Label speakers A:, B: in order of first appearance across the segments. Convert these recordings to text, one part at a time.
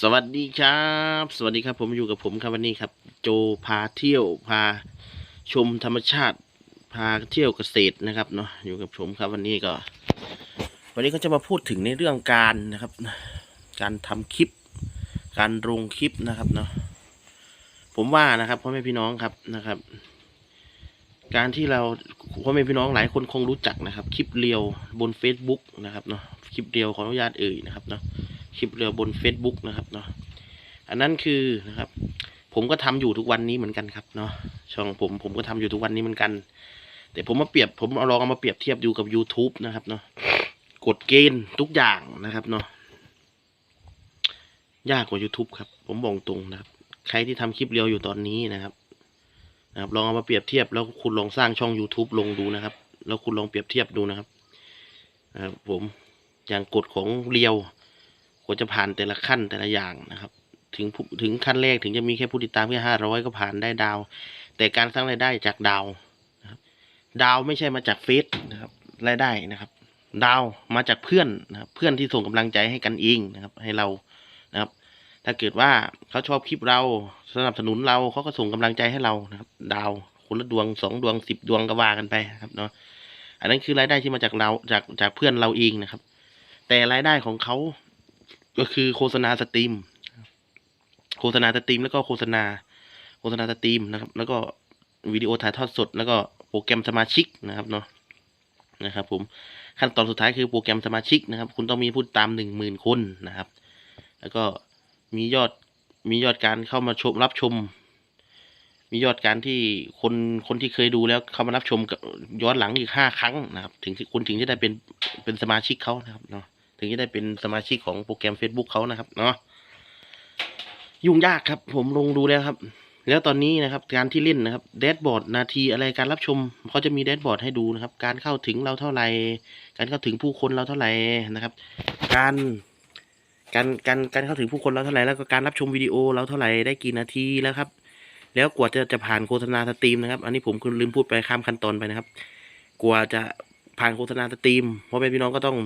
A: สวัสดีครับ สวัสดีครับ ผมอยู่กับผมครับวันนี้ครับ โจพาเที่ยวพาชมธรรมชาติพาเที่ยวเกษตรนะครับเนาะอยู่กับผมครับวันนี้ก็ วันนี้ก็จะมาพูดถึงในเรื่องการนะครับ การทำคลิป การลงคลิปนะครับเนาะผมว่านะครับพ่อแม่พี่น้องครับนะครับ การที่เราพ่อแม่พี่น้องหลายคนคงรู้จักนะครับ คลิปเรียวบน Facebook นะครับเนาะคลิปเรียวขออนุญาตเอ่ยนะครับเนาะ คลิปเรือบน Facebook นะครับเนาะอันนั้นคือนะครับ ผมก็ทำอยู่ทุกวันนี้เหมือนกันครับเนาะช่องผมผมก็ทำอยู่ทุกวันนี้เหมือนกัน แต่ผมมาเปรียบผมเอาลองเอามาเปรียบเทียบดูกับ YouTube นะครับเนาะกฎเกณฑ์ทุกอย่างนะครับเนาะยากกว่า YouTube ครับ ผมบอกตรงนะครับ ใครที่ทำคลิปเรียวอยู่ตอนนี้นะครับนะครับ ลองเอามาเปรียบเทียบแล้วคุณลองสร้างช่อง YouTube ลงดูนะครับ แล้วคุณลองเปรียบเทียบดูนะครับนะครับผมอย่างกฎของเรียว กว่าจะผ่านแต่ละขั้นแต่ละอย่างนะครับ ถึงถึงขั้นแรกถึงจะมีแค่ผู้ติดตามแค่ห้าร้อยก็ผ่านได้ดาว แต่การสร้างรายได้จากดาวนะครับ ดาวไม่ใช่มาจากเฟซนะครับรายได้นะครับ ดาวมาจากเพื่อนนะครับ เพื่อนที่ส่งกำลังใจให้กันเองนะครับ ให้เรานะครับ ถ้าเกิดว่าเขาชอบคลิปเราสนับสนุนเราเขาก็ส่งกำลังใจให้เรานะครับ ดาวคนละดวงสองดวงสิบดวงก็ว่ากันไปครับเนาะอันนั้นคือรายได้ที่มาจากเราจากจากเพื่อนเราเองนะครับ แต่รายได้ของเขา ก็คือโฆษณาสตรีม โฆษณาสตรีม แล้วก็โฆษณา โฆษณาสตรีมนะครับ แล้วก็วิดีโอถ่ายทอดสด แล้วก็โปรแกรมสมาชิกนะครับเนาะนะครับ ผมขั้นตอนสุดท้ายคือโปรแกรมสมาชิกนะครับ คุณต้องมีผู้ตามหนึ่งหมื่นคนนะครับ แล้วก็มียอดมียอดการเข้ามาชมรับชม มียอดการที่คนคนที่เคยดูแล้วเข้ามารับชมย้อนหลังอีกห้าครั้งนะครับ ถึงคุณถึงจะได้เป็นเป็นสมาชิกเขานะครับเนาะ ถึงจะได้เป็นสมาชิกของโปรแกรม Facebook เขานะครับเนาะยุ่งยากครับ ผมลงดูแล้วครับ แล้วตอนนี้นะครับ การที่เล่นนะครับแดชบอร์ดนาทีอะไรการรับชมเขาจะมีแดชบอร์ดให้ดูนะครับ การเข้าถึงเราเท่าไหร่การเข้าถึงผู้คนเราเท่าไหร่นะครับ การการการการเข้าถึงผู้คนเราเท่าไหร่แล้วก็การรับชมวิดีโอเราเท่าไหร่ได้กี่นาทีแล้วครับ แล้วกว่าจะจะผ่านโฆษณาสตรีมนะครับ อันนี้ผมคือลืมพูดไปข้ามขั้นตอนไปนะครับ กว่าจะผ่านโฆษณาสตรีมพ่อแม่พี่น้องก็ต้อง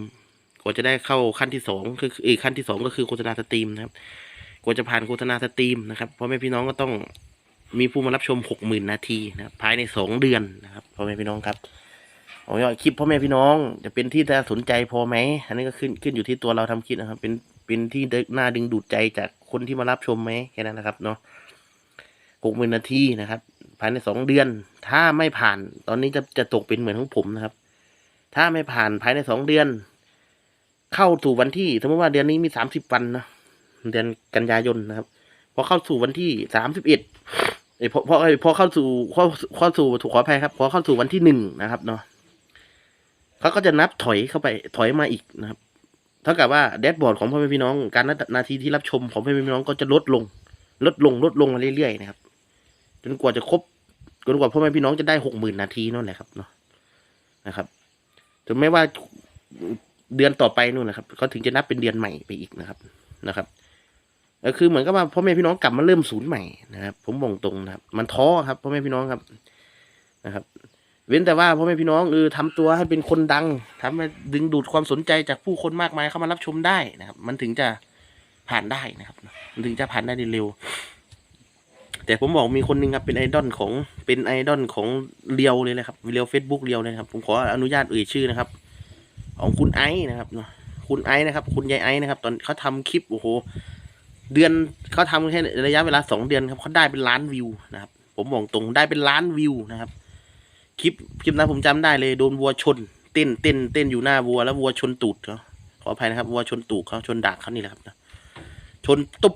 A: กว่าจะได้เข้าขั้นที่สองคืออีกขั้นที่สองก็คือโฆษณาสตรีมนะครับกว่าจะผ่านโฆษณาสตรีมนะครับพ่อแม่พี่น้องก็ต้องมีผู้มารับชมหกหมื่นนาทีนะครับภายในสองเดือนนะครับพ่อแม่พี่น้องครับเอายอดคลิปพ่อแม่พี่น้อง จะเป็นที่น่าสนใจพอไหมอันนี้ก็ขึ้นขึ้นอยู่ที่ตัวเราทำคลิปนะครับ เป็นเป็นที่น่าดึงดูดใจจากคนที่มารับชมไหมแค่นั้นนะครับเนาะหกหมื่นนาทีนะครับ ภายในสองเดือน ถ้าไม่ผ่าน ตอนนี้จะจะตกเป็นเหมือนของผมนะครับ ถ้าไม่ผ่านภายในสองเดือน เข้าสู่วันที่ สมมติว่าเดือนนี้มีสามสิบวันนะเดือนกันยายนนะครับ พอเข้าสู่วันที่สามสิบเอ็ดเอ้พอพอพอเข้าสู่เข้าเข้าสู่ถูกขออภัยครับ พอเข้าสู่วันที่หนึ่งนะครับเนาะเขาก็จะนับถอยเข้าไป ถอยมาอีกนะครับ เท่ากับว่าแดชบอร์ดของพ่อแม่พี่น้อง การนับนาทีที่รับชมของพ่อแม่พี่น้องก็จะลดลง ลดลงลดลงมาเรื่อยๆนะครับ จนกว่าจะครบจนกว่าพ่อแม่พี่น้องจะได้หกหมื่นนาทีนั่นแหละครับเนาะนะครับถึงแม้ว่า เดือนต่อไปนู่นนะครับเขาถึงจะนับเป็นเดือนใหม่ไปอีกนะครับนะครับก็คือเหมือนกับว่าพ่อแม่พี่น้องกลับมาเริ่มศูนย์ใหม่นะครับ ผมบอกตรงนะครับ มันท้อครับพ่อแม่พี่น้องครับนะครับ เว้นแต่ว่าพ่อแม่พี่น้องเออทำตัวให้เป็นคนดังทำให้ดึงดูดความสนใจจากผู้คนมากมายเข้ามารับชมได้นะครับ มันถึงจะผ่านได้นะครับ มันถึงจะผ่านได้เร็ว แต่ผมบอกมีคนหนึงครับเป็นไอดอลของเป็นไอดอลของเรียวเลยเลยครับเรียวเฟซบุ๊กเรียวเลยครับ ผมขออนุญาตเอ่ยชื่อนะครับ ของคุณไอซ์นะครับเนาะคุณไอซ์นะครับ คุณยายไอซ์นะครับ ตอนเขาทำคลิปโอ้โหเดือนเขาทำแค่ระยะเวลาสองเดือนครับเขาได้เป็นล้านวิวนะครับ ผมบอกตรงได้เป็นล้านวิวนะครับ คลิปคลิปนั้นผมจำได้เลยโดนวัวชน เต้นเต้นเต้นอยู่หน้าวัวแล้ววัวชนตูดเขาขออภัยนะครับวัวชนตูดเขาชนดากเขานี่แหละครับชนตุบ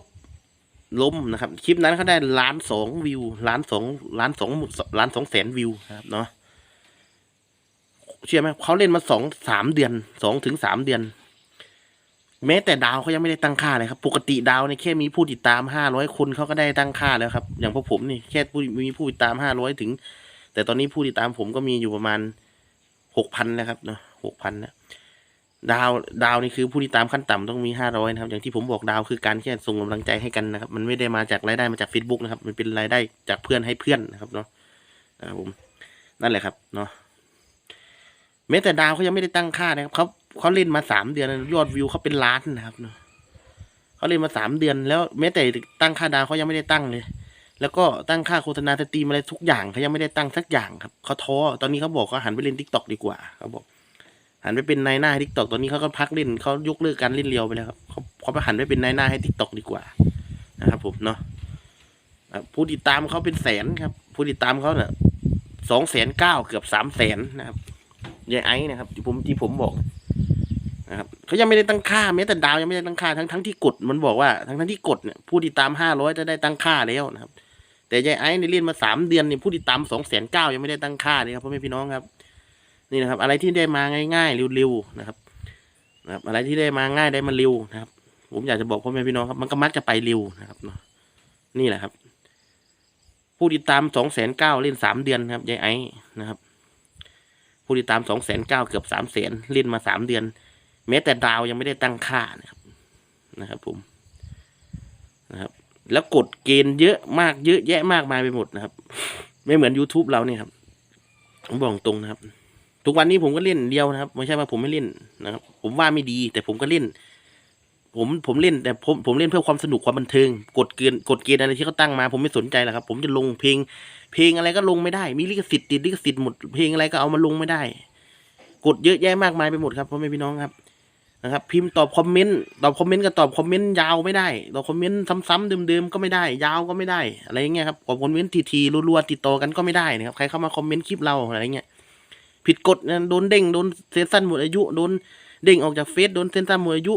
A: ล้มนะครับ คลิปนั้นเขาได้ล้านสองวิวล้านสองล้านสองล้านสองแสนวิวนะครับเนาะ เชื่อไหมเขาเล่นมาสองสามเดือนสองถึงสามเดือน แม้แต่ดาวเขายังไม่ได้ตั้งค่าเลยครับ ปกติดาวเนี่ยแค่มีผู้ติดตามห้าร้อยคนเขาก็ได้ตั้งค่าแล้วครับ อย่างพวกผมนี่แค่ผู้มีผู้ติดตามห้าร้อยถึง แต่ตอนนี้ผู้ติดตามผมก็มีอยู่ประมาณหกพันแล้วครับเนาะหกพันนะดาวดาวนี่คือผู้ติดตามขั้นต่ำต้องมีห้าร้อยนะครับ อย่างที่ผมบอกดาวคือการแค่ส่งกำลังใจให้กันนะครับ มันไม่ได้มาจากรายได้มาจาก Facebook นะครับ มันเป็นรายได้จากเพื่อนให้เพื่อนนะครับเนาะอ่าผมนั่นแหละครับเนาะ แม้แต่ดาวเขายังไม่ได้ตั้งค่านะครับเขาเขาเล่นมาสามเดือนยอดวิวเขาเป็นล้านนะครับเนาะเขาเล่นมาสามเดือน แล้วแม้แต่ตั้งค่าดาวเขายังไม่ได้ตั้งเลย แล้วก็ตั้งค่าโฆษณาสตรีมอะไรทุกอย่างเขายังไม่ได้ตั้งสักอย่างครับเขาท้อตอนนี้เขาบอกเขาหันไปเล่นทิกตอกดีกว่าเขาบอกหันไปเป็นนายหน้าให้ทิกตอกตอนนี้เขาก็พักเล่นเขายกเลิกการเล่นเรียวไปแล้วครับเขาเขาไปหันไปเป็นนายหน้าให้ทิกตอกดีกว่านะครับผมเนาะผู้ติดตามเขาเป็นแสนครับ ผู้ติดตามเขาเนี่ยสองแสนเก้าเกือบสามแสนนะครับ ยายไอ้นะครับที่ผมที่ผมบอกนะครับเขายังไม่ได้ตั้งค่าแม้แต่ดาวยังไม่ได้ตั้งค่าทั้งทั้งที่กดมันบอกว่าทั้งทั้งที่กดเนี่ยผู้ติดตามห้าร้อยจะได้ตั้งค่าแล้วนะครับ แต่ยายไอ้ในเรียนมาสามเดือนเนี่ยผู้ติดตามสองแสนเก้ายังไม่ได้ตั้งค่าเลยครับพ่อแม่พี่น้องครับ นี่นะครับ อะไรที่ได้มาง่ายๆเร็วๆนะครับนะครับ อะไรที่ได้มาง่ายได้มาเร็วนะครับ ผมอยากจะบอกพ่อแม่พี่น้องครับ มันก็มักจะไปเร็วนะครับเนาะนี่แหละครับ ผู้ติดตามสองแสนเก้าเล่นสามเดือนครับยายไอ้นะครับ ผู้ติดตามสองแสนเก้าเกือบสามแสนเล่นมาสามเดือน แม้แต่ดาวยังไม่ได้ตั้งค่านะครับนะครับ ผมนะครับ แล้วกดเกณฑ์เยอะมากเยอะแยะมากมายไปหมดนะครับ ไม่เหมือน YouTube เราเนี่ยครับผมบอกตรงนะครับ ทุกวันนี้ผมก็เล่นเดียวนะครับ ไม่ใช่ว่าผมไม่เล่นนะครับ ผมว่าไม่ดี แต่ผมก็เล่น ผมผมเล่นแต่ผมผมเล่นเพื่อความสนุกความบันเทิงกดเกณฑ์กดเกณฑ์อะไรที่เขาตั้งมา ผมไม่สนใจหรอกครับ ผมจะลงเพลง เพลงอะไรก็ลงไม่ได้มีลิขสิทธิ์ติดลิขสิทธิ์หมดเพลงอะไรก็เอามาลงไม่ได้ กดเยอะแยะมากมายไปหมดครับพ่อแม่พี่น้องครับนะครับ พิมพ์ตอบคอมเมนต์ตอบคอมเมนต์ก็ตอบคอมเมนต์ยาวไม่ได้ตอบคอมเมนต์ซ้ำๆเดิมๆก็ไม่ได้ ยาวก็ไม่ได้ อะไรอย่างเงี้ยครับตอบคอมเมนต์ทีๆรัวๆติดต่อกันก็ไม่ได้นะครับใครเข้ามาคอมเมนต์คลิปเราอะไรเงี้ยผิดกฎโดนเด้งโดนเซนซันหมดอายุโดนเด้งออกจากเฟซโดนเซนซันหมดอายุ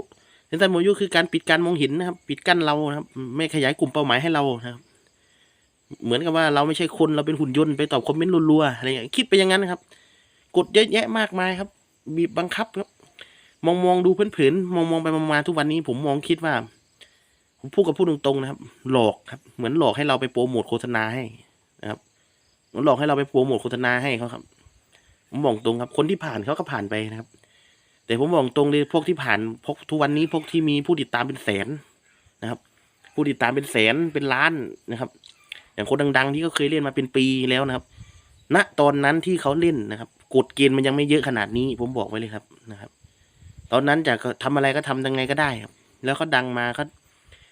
A: เซนซันหมยุคือการปิดการมองเห็นนะครับ ปิดกั้นเรานะครับ ไม่ขยายกลุ่มเป้าหมายให้เรานะครับ เหมือนกับว่าเราไม่ใช่คนเราเป็นหุ่นยนต์ไปตอบคอมเมนต์รัวๆอะไรอย่างเงี้ยคิดไปอย่างนั้นนะครับ กดเยอะแยะมากมายครับ บีบบังคับครับมองมองดูเผินๆมองมองไปมองมาทุกวันนี้ ผมมองคิดว่าผมพูดกับพูดตรงๆนะครับ หลอกครับ เหมือนหลอกให้เราไปโปรโมทโฆษณาให้นะครับหมือนหลอกให้เราไปโปรโมทโฆษณาให้เขาครับผมบอกตรงครับ คนที่ผ่านเขาก็ผ่านไปนะครับ แต่ผมบอกตรงเลยพวกที่ผ่านพวกทุกวันนี้พวกที่มีผู้ติดตามเป็นแสนนะครับ ผู้ติดตามเป็นแสนเป็นล้านนะครับ อย่างคนดัง ๆ ที่เขาเคยเล่นมาเป็นปีแล้วนะครับ ณตอนนั้นที่เขาเล่นนะครับกฎเกณฑ์มันยังไม่เยอะขนาดนี้ ผมบอกไว้เลยครับนะครับ ตอนนั้นจะทำอะไรก็ทำยังไงก็ได้ครับ แล้วเขาดังมาเขา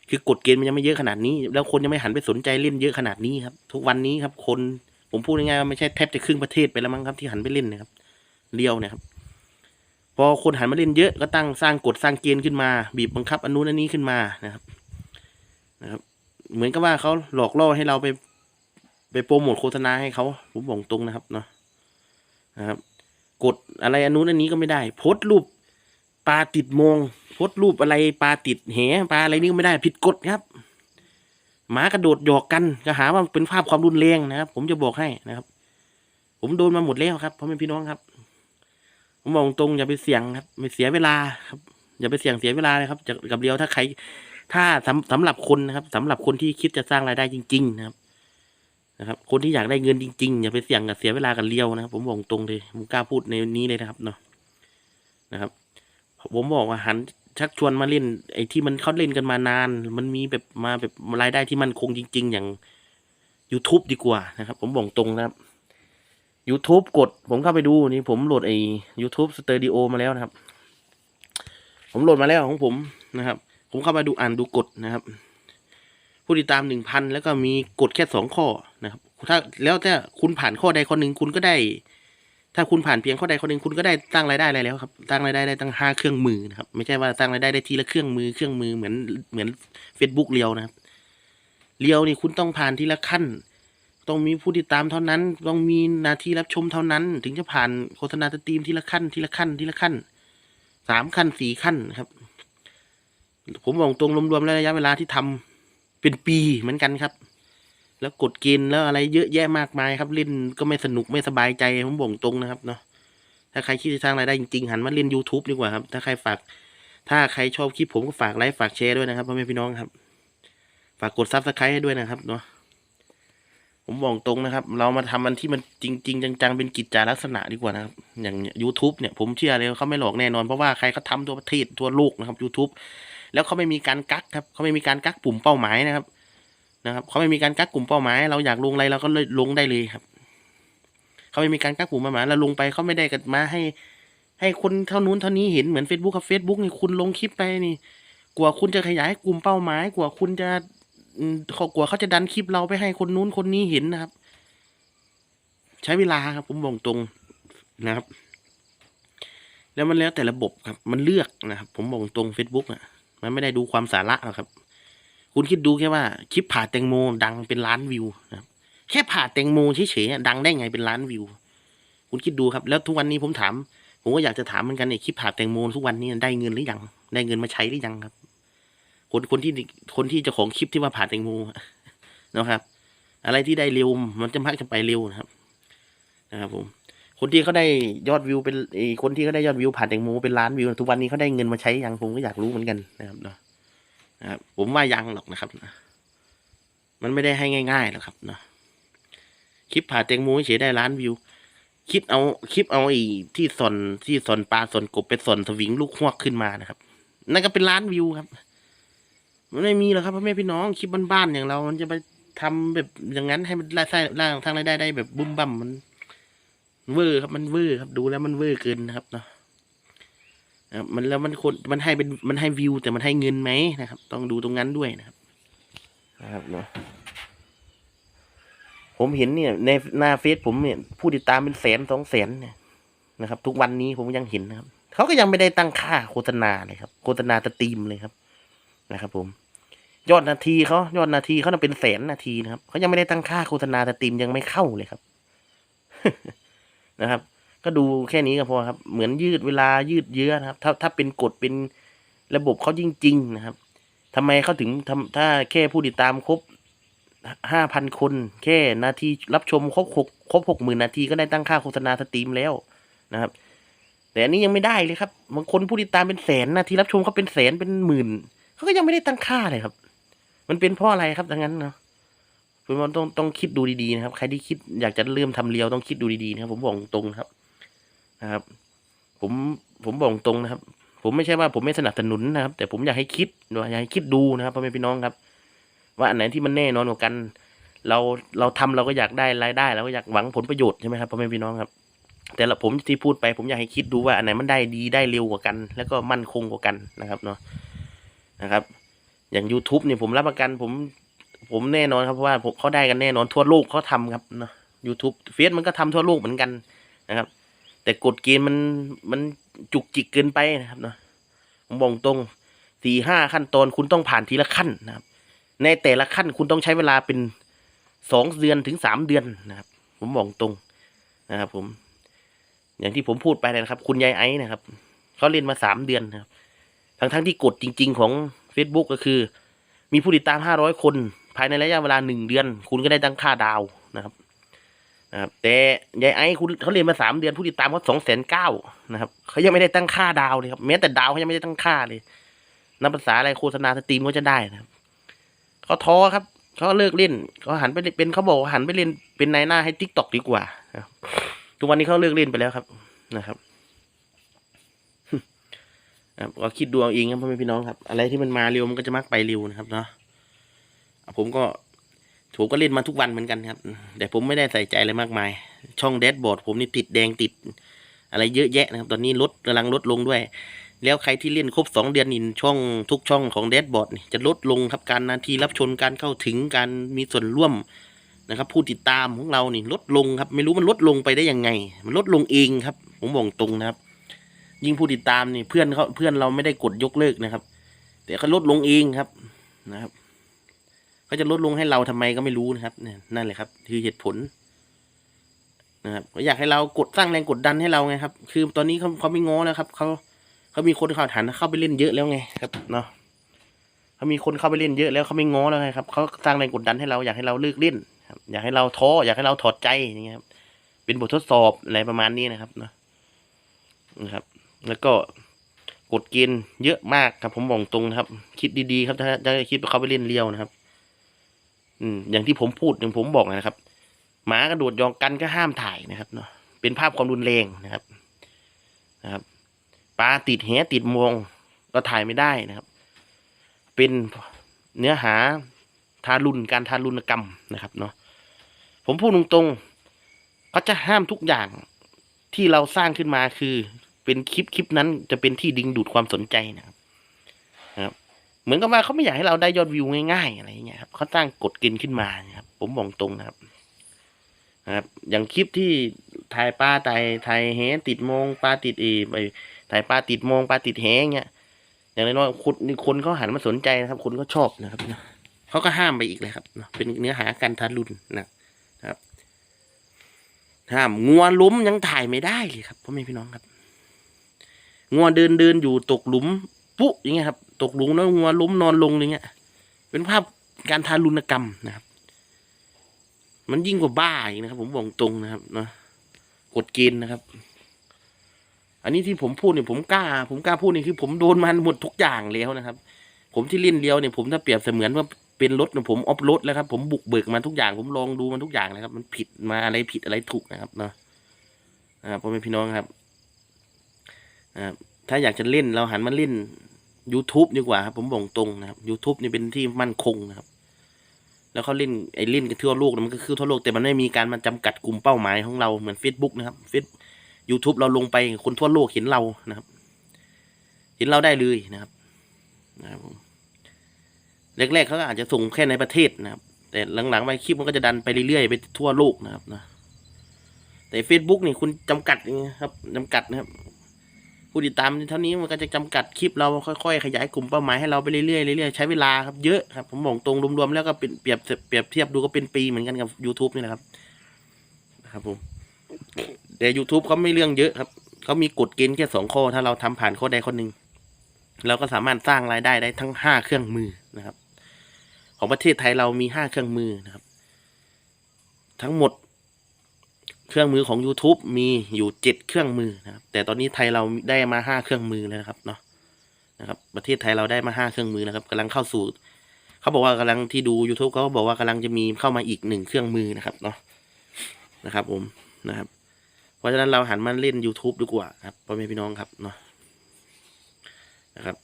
A: คือกฎเกณฑ์มันยังไม่เยอะขนาดนี้ แล้วคนยังไม่หันไปสนใจเล่นเยอะขนาดนี้ครับ ทุกวันนี้ครับ คนผมพูดง่ายๆว่าไม่ใช่แทบจะครึ่งประเทศไปแล้วมั้งครับที่หันไปเล่นนะครับเดียวเนี่ยครับ พอคนหันมาเล่นเยอะก็ตั้งสร้างกฎสร้างเกณฑ์ขึ้นมา บีบบังคับอันนู้นอันนี้ขึ้นมานะครับนะครับ เหมือนกับว่าเขาหลอกล่อให้เราไป ไปโปรโมทโฆษณาให้เขาผมบอกตรงนะครับเนาะนะครับ กดอะไรอันนู้นอันนี้ก็ไม่ได้โพสต์รูปปลาติดมงโพสต์รูปอะไรปลาติดแหปลาอะไรนี่ก็ไม่ได้ผิดกฎครับหมากระโดดหยอกกันก็หาว่าเป็นภาพความรุนแรงนะครับ ผมจะบอกให้นะครับ ผมโดนมาหมดแล้วครับพ่อแม่พี่น้องครับ ผมบอกตรงอย่าไปเสี่ยงครับไม่เสียเวลาครับ อย่าไปเสี่ยงเสียเวลาเลยครับจากกับเดียวถ้าใคร ถ้าสำสำหรับคนนะครับสำหรับคนที่คิดจะสร้างรายได้จริง ๆ นะครับนะครับ คนที่อยากได้เงินจริงๆอย่าไปเสี่ยงกับเสียเวลากับเลียวนะครับ ผมบอกตรงเลยผมกล้าพูดในนี้เลยนะครับเนาะนะครับ ผมบอกว่าหันชักชวนมาเล่น ไอ้ที่มันเขาเล่นกันมานาน มันมีแบบมาแบบรายได้ที่มันคงจริง ๆ อย่าง YouTube ดีกว่านะครับ ผมบอกตรงนะครับ YouTube กดผมเข้าไปดูนี่ผมโหลดไอ้ YouTube Studio มาแล้วนะครับ ผมโหลดมาแล้วของผมนะครับ ผมเข้ามาดูอ่านดูกฎนะครับ ผู้ติดตามหนึ่งพันแล้วก็มีกฎแค่สองข้อนะครับ ถ้าแล้วถ้าคุณผ่านข้อใดข้อหนึ่งคุณก็ได้ ถ้าคุณผ่านเพียงข้อใดข้อหนึ่งคุณก็ได้ตั้งรายได้อะไรแล้วครับตั้งรายได้ได้ตั้งห้าเครื่องมือนะครับ ไม่ใช่ว่าตั้งรายได้ได้ทีละเครื่องมือเครื่องมือเหมือนเหมือน Facebook เรียวนะครับ เรียวนี่คุณต้องผ่านทีละขั้น ต้องมีผู้ติดตามเท่านั้น ต้องมีนาทีรับชมเท่านั้น ถึงจะผ่านโฆษณาสตรีมทีละขั้นทีละขั้นทีละขั้นสามขั้นสี่ขั้นครับ ผมบอกตรงรวมๆแล้วระยะเวลาที่ทำเป็นปีเหมือนกันครับ แล้วกดเกณฑ์แล้วอะไรเยอะแยะมากมายครับเล่นก็ไม่สนุกไม่สบายใจผมบอกตรงนะครับเนาะถ้าใครคิดจะสร้างรายได้จริงๆหันมาเล่น YouTube ดีกว่าครับ ถ้าใครฝาก ถ้าใครชอบคลิปผมก็ฝากไลค์ฝากแชร์ด้วยนะครับพ่อแม่พี่น้องครับ ฝากกดซับสไครต์ให้ด้วยนะครับเนาะ ผมบอกตรงนะครับ เรามาทำมันที่มันจริง ๆ จังๆ เป็นกิจจาลักษณะดีกว่านะครับ อย่าง YouTube เนี่ยผมเชื่อเลยเขาไม่หลอกแน่นอนเพราะว่าใครเขาทำทั่วประเทศทั่วโลกนะครับ YouTube แล้วเขาไม่มีการกักครับเขาไม่มีการกักปุ่มเป้าหมายนะครับนะครับเขาไม่มีการกักกลุ่มเป้าหมาย เราอยากลงอะไรเราก็เลยลงได้เลยครับเขาไม่มีการกักกลุ่มเป้าหมายเราลงไปเขาไม่ได้กันมาให้ ให้คนเท่านู้นเท่านี้เห็นเหมือน Facebook ครับ Facebook นี่คุณลงคลิปไปนี่ กว่าคุณจะขยายกลุ่มเป้าหมาย กว่าคุณจะ อืมเขากว่าเขาจะดันคลิปเราไปให้คนนู้นคนนี้เห็นนะครับ ใช้เวลาครับ ผมบอกตรงนะครับ แล้วมันแล้วแต่ระบบครับ มันเลือกนะครับ ผมบอกตรง Facebook อะ มันไม่ได้ดูความสาระหรอกครับ คุณคิดดูแค่ว่าคลิปผ่าแตงโมดังเป็นล้านวิวนะครับแค่ผ่าแตงโมเฉยๆดังได้ไงเป็นล้านวิว คุณคิดดูครับ แล้วทุกวันนี้ผมถาม ผมก็อยากจะถามเหมือนกันไอ้คลิปผ่าแตงโมทุกวันนี้ได้เงินหรือยัง ได้เงินมาใช้หรือยังครับ คนคนที่คนที่เจ้าของคลิปที่ว่าผ่านแตงโมนะครับ อะไรที่ได้เร็วมันจะมักจะไปเร็วนะครับ นะครับ ผม คนที่เขาได้ยอดวิวเป็นคนที่เขาได้ยอดวิวผ่านแตงโมเป็นล้านวิวทุกวันนี้เขาได้เงินมาใช้ยังผมก็อยากรู้เหมือนกันนะครับเนาะนะครับผมว่ายังหรอกนะครับนะมันไม่ได้ให้ง่ายๆหรอกครับเนาะคลิปผ่าแตงโมเฉยได้ล้านวิวคิดเอาคลิปเอาไอ้ที่สอนที่สอนปลาสอนกบไปสอนสวิงลูกหวกขึ้นมานะครับ นั่นก็เป็นล้านวิวครับ มันไม่มีหรอกครับพ่อแม่พี่น้องคลิปบ้านๆอย่างเรา มันจะไปทำแบบอย่างนั้นให้มันรายได้ร่างทางรายได้ได้แบบบุ้มบั่มมันเวอร์ครับมันเวอร์ครับดูแล้วมันเวอร์เกินนะครับเนาะนะมันแล้วมันคนมันให้เป็นมันให้วิว แต่มันให้เงินไหมนะครับ ต้องดูตรงนั้นด้วยนะครับ นะครับเนาะผมเห็นเนี่ย ในหน้าเฟซผมเนี่ยผู้ติดตามเป็นแสนสองแสนเนี่ยนะครับ ทุกวันนี้ผมยังเห็นนะครับเขาก็ยังไม่ได้ตั้งค่าโฆษณาเลยครับโฆษณาสตรีมเลยครับ นะครับผม ยอดนาทีเขายอดนาทีเขาน่ะเป็นแสนนาทีนะครับเขายังไม่ได้ตั้งค่าโฆษณาสตรีมยังไม่เข้าเลยครับ นะครับ ก็ดูแค่นี้ก็พอครับ เหมือนยืดเวลายืดเยื้อนะครับ ถ้าถ้าเป็นกฎเป็นระบบเขาจริง ๆ นะครับทำไมเขาถึงทำถ้าแค่ผู้ติดตามครบห้าพันคน แค่นาทีรับชมครบหกครบหกหมื่นนาทีก็ได้ตั้งค่าโฆษณาสตรีมแล้วนะครับ แต่อันนี้ยังไม่ได้เลยครับบางคนผู้ติดตามเป็นแสนนาทีรับชมเขาเป็นแสนเป็นหมื่นเขาก็ยังไม่ได้ตั้งค่าเลยครับ มันเป็นเพราะอะไรครับดังนั้นเนาะคุณมันต้องต้องคิดดูดีๆนะครับ ใครที่คิดอยากจะเริ่มทำเรียวต้องคิดดูดีๆนะครับ ผมบอกตรงครับ นะครับ ผมผมบอกตรงนะครับ ผมไม่ใช่ว่าผมไม่สนับสนุนนะครับ แต่ผมอยากให้คิดอยากให้คิดดูนะครับพ่อแม่พี่น้องครับ ว่าอันไหนที่มันแน่นอนกว่ากัน เราเราทำเราก็อยากได้รายได้เราก็อยากหวังผลประโยชน์ใช่ไหมครับพ่อแม่พี่น้องครับ แต่ละผมที่พูดไปผมอยากให้คิดดูว่าอันไหนมันได้ดีได้เร็วกว่ากัน แล้วก็มั่นคงกว่ากันนะครับเนาะนะครับ อย่าง YouTube เนี่ยผมรับประกัน ผมผมแน่นอนครับเพราะว่าผมเขาได้กันแน่นอนทั่วโลกเขาทำครับเนาะ YouTube เฟซมันก็ทำทั่วโลกเหมือนกันนะครับ แต่กฎเกณฑ์มันมันจุกจิกเกินไปนะครับเนาะผมบอกตรงสี่ห้าขั้นตอนคุณต้องผ่านทีละขั้นนะครับ ในแต่ละขั้นคุณต้องใช้เวลาเป็นสองเดือนถึงสามเดือนนะครับ ผมบอกตรงนะครับ ผม อย่างที่ผมพูดไปนะครับ คุณยายไอ้นะครับเขาเล่นมาสามเดือนนะครับ ทั้งทั้งที่กฎจริง ๆ ของ Facebook ก็คือ มีผู้ติดตามห้าร้อยคน ภายในระยะเวลาหนึ่งเดือน คุณก็ได้ตั้งค่าดาวนะครับนะครับ แต่ยายไอ้คุณเขาเรียนมาสามเดือนผู้ติดตามเขาสองแสนเก้านะครับเขายังไม่ได้ตั้งค่าดาวเลยครับแม้แต่ดาวเขายังไม่ได้ตั้งค่าเลยนับภาษาอะไรโฆษณาสตรีมเขาจะได้นะครับเขาท้อครับเขาเลิกเล่นเขาหันไปเป็นเขาบอกว่าหันไปเล่นเป็นนายหน้าให้ทิกตอกดีกว่าทุกวันนี้เขาเลิกเล่นไปแล้วครับนะครับ ครับก็คิดดูเอาเองครับพ่อแม่พี่น้องครับ อะไรที่มันมาเร็วมันก็จะมักไปเร็วนะครับเนาะผมก็ผมก็เล่นมาทุกวันเหมือนกันครับ แต่ผมไม่ได้ใส่ใจอะไรมากมาย ช่องแดชบอร์ดผมนี่ติดแดงติด อะไรเยอะแยะนะครับ ตอนนี้ลดกำลังลดลงด้วย แล้วใครที่เล่นครบสองเดือนนี่ช่องทุกช่องของแดชบอร์ดนี่จะลดลงครับการนาทีรับชมการเข้าถึงการมีส่วนร่วมนะครับ ผู้ติดตามของเรานี่ลดลงครับ ไม่รู้มันลดลงไปได้ยังไง มันลดลงเองครับ ผมบอกตรงนะครับ ยิ่งผู้ติดตามนี่เพื่อนเขาเพื่อนเราไม่ได้กดยกเลิกนะครับ แต่เขาลดลงเองครับนะครับเขาจะลดลงให้เราทำไมก็ไม่รู้นะครับเนี่ยนั่นแหละครับ คือเหตุผลนะครับก็อยากให้เรากดสร้างแรงกดดันให้เราไงครับ คือตอนนี้เขาเขาไม่ง้อแล้วครับเขาเขามีคนเข้าฐานเข้าไปเล่นเยอะแล้วไงครับเนาะเขามีคนเข้าไปเล่นเยอะแล้วเขาไม่ง้อแล้วไงครับเขาสร้างแรงกดดันให้เราอยากให้เราเลิกเล่นครับอยากให้เราท้ออยากให้เราถอดใจอย่างเงี้ยครับเป็นบททดสอบอะไรประมาณนี้นะครับเนาะนะครับ แล้วก็กฎเกณฑ์เยอะมากครับ ผมบอกตรงนะครับ คิดดีๆครับถ้าจะคิดว่าเขาไปเล่นเลี้ยวนะครับ อืมอย่างที่ผมพูดอย่างผมบอกนะครับหมากระโดดยองกันก็ห้ามถ่ายนะครับเนาะเป็นภาพความรุนแรงนะครับนะครับปลาติดแหติดมวงก็ถ่ายไม่ได้นะครับ เป็นเนื้อหาทารุณการทารุณกรรมนะครับเนาะผมพูดตรงๆเขาจะห้ามทุกอย่างที่เราสร้างขึ้นมาคือ เป็นคลิปคลิปนั้นจะเป็นที่ดึงดูดความสนใจนะครับนะครับ เหมือนกับว่าเขาไม่อยากให้เราได้ยอดวิวง่ายๆ อะไรเงี้ยครับเขาตั้งกฎเกณฑ์ขึ้นมานะครับ ผมบอกตรงนะครับนะครับอย่างคลิปที่ถ่ายปลาถ่ายถ่ายแหติดมงปลาติดเอไปถ่ายปลาติดมงปลาติดแหงเงี้ยอย่างน้อยๆคนคนเขาหันมาสนใจนะครับ คนก็ชอบนะครับเขาก็ห้ามไปอีกเลยครับเนาะเป็นเนื้อหาการทารุณนะครับห้ามงัวล้มยังถ่ายไม่ได้เลยครับพ่อแม่พี่น้องครับ งัวเดินเดินอยู่ตกหลุม ปุ๊อย่างเงี้ยครับ ตกหลุมแล้วงัวล้มนอนลงอย่างเงี้ย เป็นภาพการทารุณกรรมนะครับ มันยิ่งกว่าบ้าอีกนะครับ ผมบอกตรงนะครับเนาะกฎเกณฑ์นะครับ อันนี้ที่ผมพูดเนี่ยผมกล้า ผมกล้าพูดนี่คือ ผมโดนมันหมดทุกอย่างแล้วนะครับ ผมที่เล่นเลี้ยวเนี่ยผมถ้าเปรียบเสมือนว่าเป็นรถเนี่ยผมออฟรถแล้วครับ ผมบุกเบิกมาทุกอย่าง ผมลองดูมันทุกอย่างเลยครับ มันผิดมาอะไรผิดอะไรถูกนะครับเนาะนะครับพ่อแม่พี่น้องครับ ถ้าอยากจะเล่นเราหันมาเล่น YouTube ดีกว่าครับ ผมบอกตรงนะครับ YouTube นี่เป็นที่มั่นคงนะครับ แล้วเขาเล่นไอ้เล่นกันทั่วโลกนะมันก็คือทั่วโลกแต่มันไม่มีการมาจำกัดกลุ่มเป้าหมายของเราเหมือน Facebook นะครับเฟซ YouTube เราลงไปคนทั่วโลกเห็นเรานะครับ เห็นเราได้เลยนะครับนะครับผมแรกๆเขาก็อาจจะส่งแค่ในประเทศนะครับ แต่หลังๆไปคลิปมันก็จะดันไปเรื่อยๆไปทั่วโลกนะครับนะแต่ Facebook นี่คุณจำกัดอย่างเงี้ยครับจำกัดนะครับ ผู้ติดตามเท่านี้มันก็จะจำกัดคลิปเราค่อยๆ ขยายกลุ่มเป้าหมายให้เราไปเรื่อยๆเรื่อยๆใช้เวลาครับเยอะครับผมบอกตรงรวมๆแล้วก็เป็นเปรียบเปรียบเทียบดูก็เป็นปีเหมือนกันกับ YouTube นี่แหละครับนะครับผมแต่ YouTube เขาไม่เรื่องเยอะครับเขามีกฎเกณฑ์แค่สองข้อถ้าเราทำผ่านข้อใดข้อหนึ่งเราก็สามารถสร้างรายได้ได้ทั้งห้าเครื่องมือนะครับ ของประเทศไทยเรามีห้าเครื่องมือนะครับ ทั้งหมด เครื่องมือของ YouTube มีอยู่เจ็ดเครื่องมือนะครับ แต่ตอนนี้ไทยเราได้มาห้าเครื่องมือแล้วนะครับเนาะนะครับ ประเทศไทยเราได้มาห้าเครื่องมือนะครับกำลังเข้าสู่เขาบอกว่ากำลังที่ดู YouTube เขาบอกว่ากำลังจะมีเข้ามาอีกหนึ่งเครื่องมือนะครับเนาะนะครับ ผมนะครับ เพราะฉะนั้นเราหันมาเล่น YouTube ดีกว่าครับพ่อแม่พี่น้องครับเนาะนะครับ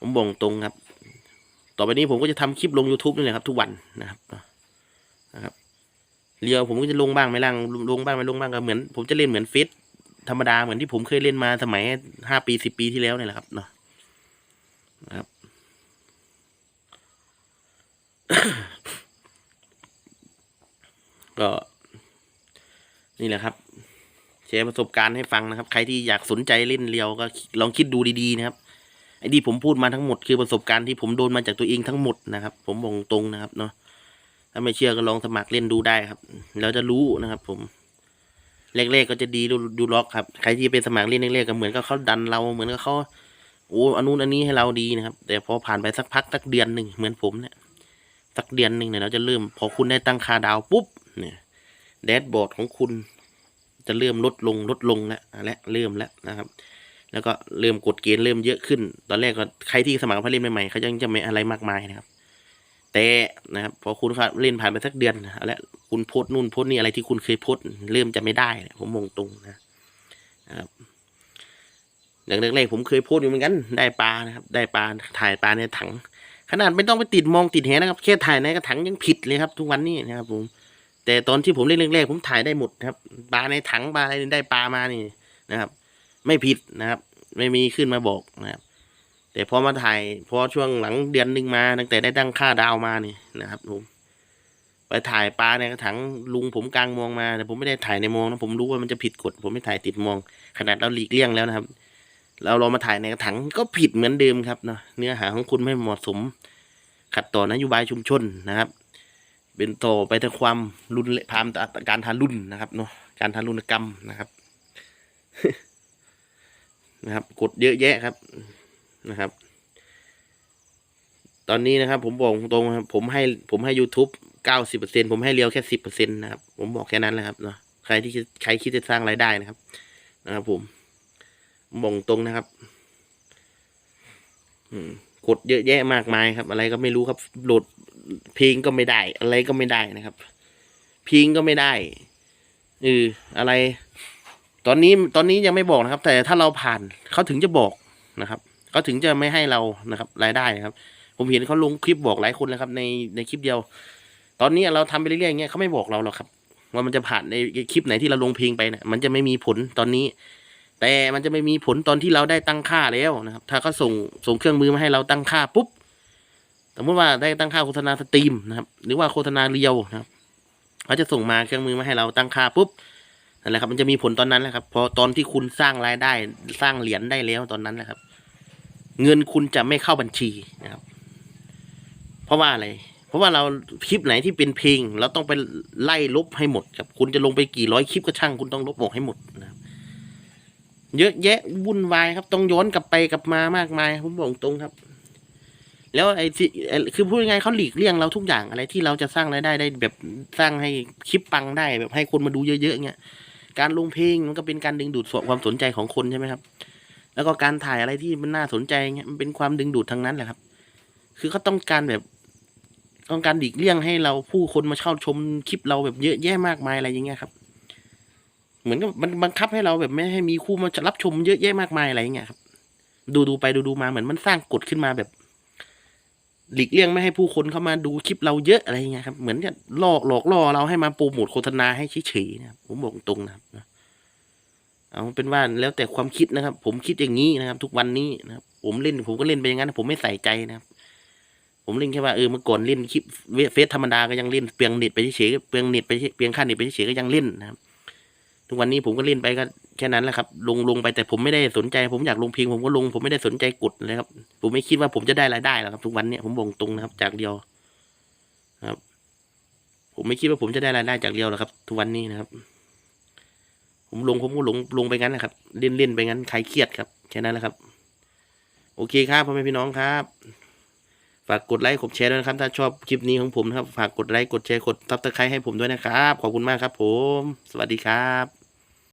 A: ผมบอกตรงครับ ต่อไปนี้ผมก็จะทำคลิปลง YouTube นี่แหละครับ ทุกวันนะครับเนาะนะครับ เรียวผมก็จะลงบ้างไม่ล่างลงบ้างไม่ลงบ้างก็เหมือน ผมจะเล่นเหมือนเฟซธรรมดาเหมือนที่ผมเคยเล่นมาสมัยห้าปีสิบปีที่แล้วเนี่ยแหละครับเนาะนะครับก็ นี่แหละครับแชร์ประสบการณ์ให้ฟังนะครับ ใครที่อยากสนใจเล่นเรียวก็ลองคิดดูดีๆนะครับไอ้ที่ผมพูดมาทั้งหมดคือประสบการณ์ที่ผมโดนมาจากตัวเองทั้งหมดนะครับ ผมบอกตรงนะครับเนาะ ถ้าไม่เชื่อก็ลองสมัครเล่นดูได้ครับ แล้วจะรู้นะครับผมแรกๆก็จะดีดูดูล็อกครับ ใครที่เป็นสมัครเล่นแรกๆก็เหมือนกับเขาดันเราเหมือนกับเขาโอ้อันนู้นอันนี้ให้เราดีนะครับ แต่พอผ่านไปสักพักสักเดือนหนึ่งเหมือนผมเนี่ยสักเดือนหนึ่งเนี่ยเราจะเริ่ม พอคุณได้ตั้งค่าดาวปุ๊บเนี่ยแดชบอร์ดของคุณ จะเริ่มลดลงลดลงแล้วและเริ่มแล้วนะครับ แล้วก็เริ่มกดเกณฑ์เริ่มเยอะขึ้น ตอนแรกก็ใครที่สมัครผู้เล่นใหม่ๆเขายังจะไม่อะไรมากมายนะครับ แต่นะครับพอคุณเล่นผ่านไปสักเดือนนะแล้วคุณโพสนู่นโพสต์นี่อะไรที่คุณเคยโพสต์เริ่มจะไม่ได้ ผมมองตรงนะครับอย่างแรกๆผมเคยโพสต์อยู่เหมือนกัน ได้ปลานะครับ ได้ปลาถ่ายปลาในถัง ขนาดไม่ต้องไปติดมองติดแหนะครับแค่ถ่ายในกระถังยังผิดเลยครับ ทุกวันนี้นะครับ ผม แต่ตอนที่ผมเล่นแรกๆผมถ่ายได้หมดครับปลาในถังปลาอะไรได้ปลามานี่นะครับ ไม่ผิดนะครับ ไม่มีขึ้นมาบอกนะครับ แต่พอมาถ่ายพอช่วงหลังเดือนหนึ่งมาตั้งแต่ได้ตั้งค่าดาวมานี่นะครับผมไปถ่ายปลาในกระถางลุงผมกลางมองมาแต่ผมไม่ได้ถ่ายในมองนะผมรู้ว่ามันจะผิดกฎผมไม่ถ่ายติดมอง ขนาดเราหลีกเลี่ยงแล้วนะครับ เราเรามาถ่ายในกระถางก็ผิดเหมือนเดิมครับเนาะเนื้อหาของคุณไม่เหมาะสม ขัดต่อนโยบายชุมชนนะครับ เป็นต่อไปทางความรุนแรงพามการทารุณนะครับเนาะการทารุณกรรมนะครับนะครับกดเยอะแยะครับ นะครับ ตอนนี้นะครับ ผมบอกตรงครับ ผมให้ผมให้ YouTube เก้าสิบเปอร์เซ็นผมให้เรียวแค่สิบเปอร์เซ็นต์นะครับ ผมบอกแค่นั้นแหละครับเนาะใครที่ใครคิดจะสร้างรายได้นะครับ นะครับผมผมบอกตรงนะครับ อืมกดเยอะแยะมากมายครับ อะไรก็ไม่รู้ครับโหลดเพลงก็ไม่ได้ อะไรก็ไม่ได้นะครับเพลงก็ไม่ได้เอออะไร ตอนนี้ตอนนี้ยังไม่บอกนะครับ แต่ถ้าเราผ่านเขาถึงจะบอกนะครับ เขาถึงจะไม่ให้เรานะครับ รายได้นะครับ ผมเห็นเขาลงคลิปบอกหลายคนแล้วครับ ในในคลิปเดียว ตอนนี้เราทำไปเรื่อยๆอย่างเงี้ยเขาไม่บอกเราหรอกครับ ว่ามันจะผ่านในคลิปไหนที่เราลงเพลงไปเนี่ยมันจะไม่มีผลตอนนี้ แต่มันจะไม่มีผลตอนที่เราได้ตั้งค่าแล้วนะครับ ถ้าเขาส่งส่งเครื่องมือมาให้เราตั้งค่าปุ๊บสมมติว่าได้ตั้งค่าโฆษณาสตรีมนะครับ หรือว่าโฆษณาเรียวนะครับเขาจะส่งมาเครื่องมือมาให้เราตั้งค่าปุ๊บนั่นแหละครับมันจะมีผลตอนนั้นแหละครับ พอตอนที่คุณสร้างรายได้สร้างเหรียญได้แล้วตอนนั้นแหละครับ เงินคุณจะไม่เข้าบัญชีนะครับ เพราะว่าอะไร เพราะว่าเราคลิปไหนที่เป็นเพลงเราต้องไปไล่ลบให้หมดครับคุณจะลงไปกี่ร้อยคลิปก็ช่างคุณต้องลบออกให้หมดนะครับ เยอะแยะวุ่นวายครับ ต้องย้อนกลับไปกลับมามากมายผมบอกตรงครับ แล้วไอ้ที่คือพูดยังไงเขาหลีกเลี่ยงเราทุกอย่างอะไรที่เราจะสร้างรายได้ได้แบบสร้างให้คลิปปังได้แบบให้คนมาดูเยอะๆเงี้ยการลงเพลงมันก็เป็นการดึงดูดความสนใจของคนใช่ไหมครับ แล้วก็การถ่ายอะไรที่มันน่าสนใจเงี้ยมันเป็นความดึงดูดทั้งนั้นแหละครับ คือเขาต้องการแบบ ต้องการหลีกเลี่ยงให้เราผู้คนมาเข้าชมคลิปเราแบบเยอะแยะมากมายอะไรอย่างเงี้ยครับ เหมือนกับมันบังคับให้เราแบบไม่ให้มีคู่มารับชมเยอะแยะมากมายอะไรอย่างเงี้ยครับ ดูดูไปดูดูมาเหมือนมันสร้างกฎขึ้นมาแบบหลีกเลี่ยงไม่ให้ผู้คนเข้ามาดูคลิปเราเยอะอะไรอย่างเงี้ยครับ เหมือนจะหลอกหลอกล่อเราให้มาโปรโมทโฆษณาให้เฉยๆนะครับผมบอกตรงนะครับนะ เอาเป็นว่าแล้วแต่ความคิดนะครับ ผมคิดอย่างนี้นะครับ ทุกวันนี้นะครับ ผมเล่นผมก็เล่นไปอย่างนั้น ผมไม่ใส่ใจนะครับ ผมเล่นแค่ว่าเออเมื่อก่อนเล่นคลิปเฟซธรรมดาก็ยังเล่นเปลืองเน็ตไปเฉยเปลืองเน็ตไปเปลืองค่าเน็ตไปเฉยก็ยังเล่นนะครับ ทุกวันนี้ผมก็เล่นไปก็แค่นั้นแหละครับ ลงลงไปแต่ผมไม่ได้สนใจ ผมอยากลงเพลงผมก็ลง ผมไม่ได้สนใจกดเลยครับ ผมไม่คิดว่าผมจะได้รายได้หรอกครับ ทุกวันเนี้ยผมบอกตรงนะครับ จากเดียวครับ ผมไม่คิดว่าผมจะได้รายได้จากเดียวหรอกครับ ทุกวันนี้นะครับ ผมลงผมก็ลงลงไปงั้นนะครับ เล่นเล่นไปงั้นใครเครียดครับแค่นั้นแหละครับ โอเคครับพ่อแม่พี่น้องครับ ฝากกดไลค์กดแชร์ด้วยนะครับ ถ้าชอบคลิปนี้ของผมนะครับ ฝากกดไลค์กดแชร์กดซับสไครต์ให้ผมด้วยนะครับ ขอบคุณมากครับ ผม สวัสดีครับ